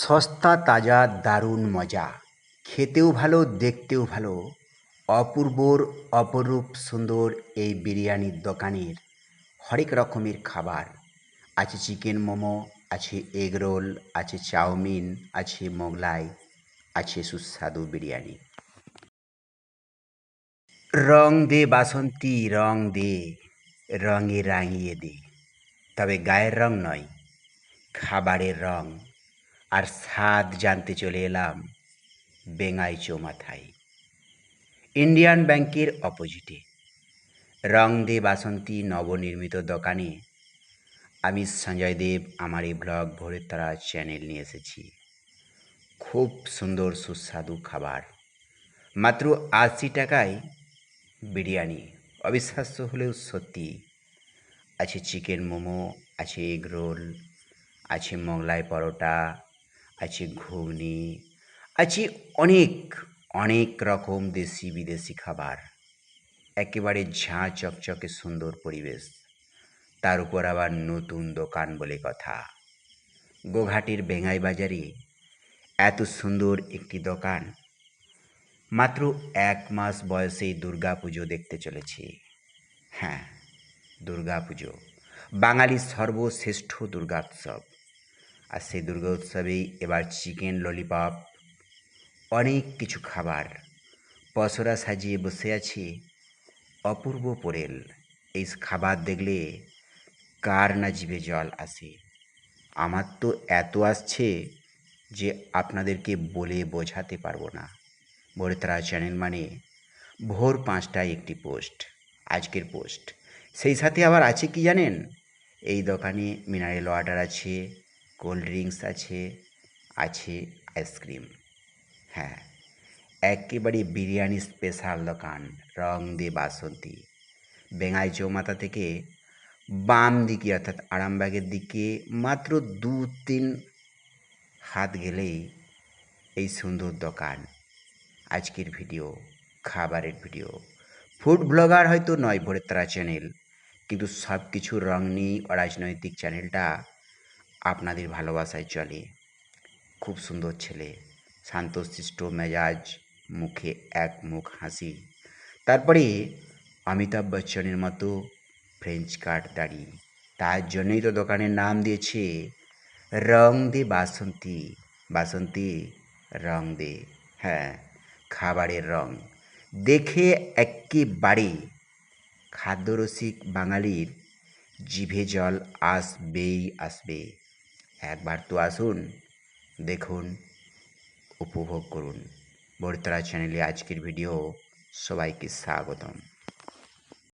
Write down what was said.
সস্তা, তাজা, দারুণ মজা। খেতেও ভালো, দেখতেও ভালো। অপূর্বর, অপরূপ, সুন্দর এই বিরিয়ানির দোকানের হরেক রকমের খাবার। আছে চিকেন মোমো, আছে এগ রোল, আছে চাউমিন, আছে মোগলাই, আছে সুস্বাদু বিরিয়ানি। রং দে বাসন্তী, রং দে, রঙে রাঙিয়ে দে। তবে গায়ের রং নয়, খাবারের রং। আর স্বাদ জানতে চলে এলাম বেঙ্গাই চৌমাথায়। ইন্ডিয়ান ব্যাংকের অপোজিটে। রং দে বাসন্তী নবনির্মিত দোকানে আমি সঞ্জয় দেব আমার এই ব্লগ ভোরের তারা চ্যানেল নিয়ে এসেছি। খুব সুন্দর সুস্বাদু খাবার। মাত্র আশি টাকায় বিরিয়ানি। অবিশ্বাস্য হলেও সত্যি। আছে চিকেন মোমো, আছে এগ রোল, আছে মোগলাই পরোটা আছে ঘুগনি, আছে অনেক অনেক রকম দেশি বিদেশি খাবার। একেবারে ঝাঁ চকচকে সুন্দর পরিবেশ। তার উপর আবার নতুন দোকান বলে কথা। গোঘাটের বেঙ্গাই বাজারে এত সুন্দর একটি দোকান। মাত্র এক মাস বয়সেই দুর্গা পুজো দেখতে চলেছি। হ্যাঁ দুর্গা পুজো বাঙালির সর্বশ্রেষ্ঠ দুর্গোৎসব। আর সেই দুর্গা উৎসবেই এবার চিকেন ললিপপ অনেক কিছু খাবার। পসরা সাজিয়ে বসে আছে অপূর্ব পোরেল এই খাবার দেখলে কার না জিভে জল আসে? আমার তো এত আসছে যে আপনাদেরকে বলে বোঝাতে পারব না। তারা চ্যানেল মানে ভোর পাঁচটায় একটি পোস্ট, আজকের পোস্ট। সেই সাথে আবার আছে কি জানেন? এই দোকানে মিনারেল ওয়াটার আছে কোল্ড ড্রিঙ্কস আছে আছে আইসক্রিম হ্যাঁ একেবারে বিরিয়ানি স্পেশাল দোকান, রং দে বাসন্তী। বেঙ্গাই চৌমাথা থেকে বাম দিকে, অর্থাৎ আরামবাগের দিকে মাত্র দু তিন হাত গেলেই এই সুন্দর দোকান। আজকের ভিডিও, খাবারের ভিডিও। ফুড ব্লগার হয়তো নয় ভোরের তারা চ্যানেল, কিন্তু সব কিছু রং নিয়েই অরাজনৈতিক চ্যানেলটা আপনাদের ভালোবাসায় চলে। খুব সুন্দর ছেলে শান্তশিষ্ট মেজাজ, মুখে এক মুখ হাসি। তারপরে অমিতাভ বচ্চনের মতো ফ্রেঞ্চ কাট দাড়ি। তার জন্যই তো দোকানের নাম দিয়েছে রং দে বাসন্তী। বাসন্তী রং দে হ্যাঁ খাবারের রং। দেখে একেবারে খাদ্যরসিক বাঙালির জিভে জল আসবেই আসবে। একবার তো আসুন দেখুন উপভোগ করুন। বর্তরা চ্যানেলে আজকের ভিডিও সবাইকে স্বাগতম।